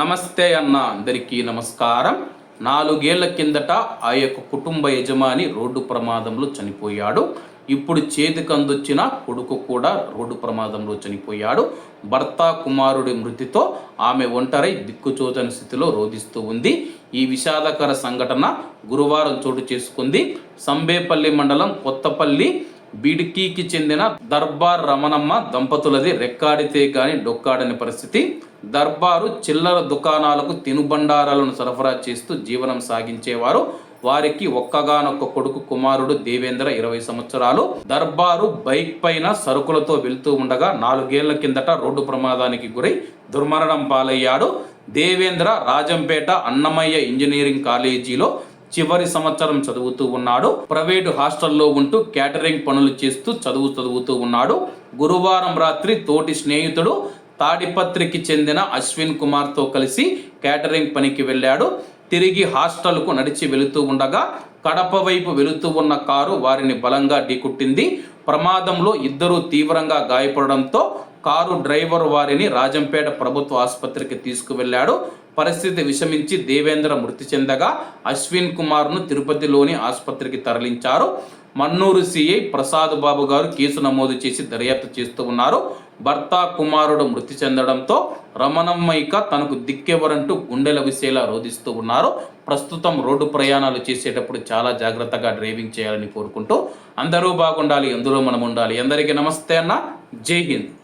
నమస్తే అన్న అందరికీ నమస్కారం. నాలుగేళ్ళ కిందట ఆ యొక్క కుటుంబ యజమాని రోడ్డు ప్రమాదంలో చనిపోయాడు. ఇప్పుడు చేతికి అందొచ్చిన కొడుకు కూడా రోడ్డు ప్రమాదంలో చనిపోయాడు. భర్త కుమారుడి మృతితో ఆమె ఒంటరై దిక్కుచోచని స్థితిలో రోధిస్తూ ఉంది. ఈ విషాదకర సంఘటన గురువారం చోటు చేసుకుంది. సంబేపల్లి మండలం కొత్తపల్లి బిడికీకి చెందిన దర్బార్ రమణమ్మ దంపతులది రెక్కాడితే గాని డొక్కాడని పరిస్థితి. దర్బారు చిల్లర దుకాణాలకు తినుబండారాలను సరఫరా చేస్తూ జీవనం సాగించేవారు. వారికి ఒక్కగానొక్క కొడుకు కుమారుడు దేవేంద్ర ఇరవై సంవత్సరాలు. దర్బారు బైక్ పైన సరుకులతో వెళ్తూ ఉండగా నాలుగేళ్ళ కిందట రోడ్డు ప్రమాదానికి గురై దుర్మరణం పాలయ్యాడు. దేవేంద్ర రాజంపేట అన్నమయ్య ఇంజనీరింగ్ కాలేజీలో చివరి సంవత్సరం చదువుతూ ఉన్నాడు. ప్రైవేటు హాస్టల్లో ఉంటూ క్యాటరింగ్ పనులు చేస్తూ చదువు చదువుతూ ఉన్నాడు. గురువారం రాత్రి తోటి స్నేహితుడు తాడిపత్రికి చెందిన అశ్విన్ కుమార్తో కలిసి క్యాటరింగ్ పనికి వెళ్ళాడు. తిరిగి హాస్టల్కు నడిచి వెళుతూ ఉండగా కడప వైపు వెళుతూ ఉన్న కారు వారిని బలంగా ఢీకొట్టింది. ప్రమాదంలో ఇద్దరూ తీవ్రంగా గాయపడడంతో కారు డ్రైవర్ వారిని రాజంపేట ప్రభుత్వ ఆసుపత్రికి తీసుకువెళ్ళాడు. పరిస్థితి విషమించి దేవేంద్ర మృతి చెందగా అశ్విన్ కుమార్ను తిరుపతిలోని ఆసుపత్రికి తరలించారు. మన్నూరు సిఐ ప్రసాద్ బాబు గారు కేసు నమోదు చేసి దర్యాప్తు చేస్తూ ఉన్నారు. భర్త కుమారుడు మృతి చెందడంతో రమణమ్మయిక తనకు దిక్కెవరంటూ గుండెల విసేలా రోధిస్తూ ఉన్నారు. ప్రస్తుతం రోడ్డు ప్రయాణాలు చేసేటప్పుడు చాలా జాగ్రత్తగా డ్రైవింగ్ చేయాలని కోరుకుంటూ అందరూ బాగుండాలి ఎందులో మనం ఉండాలి. అందరికీ నమస్తే అన్న. జై హింద్.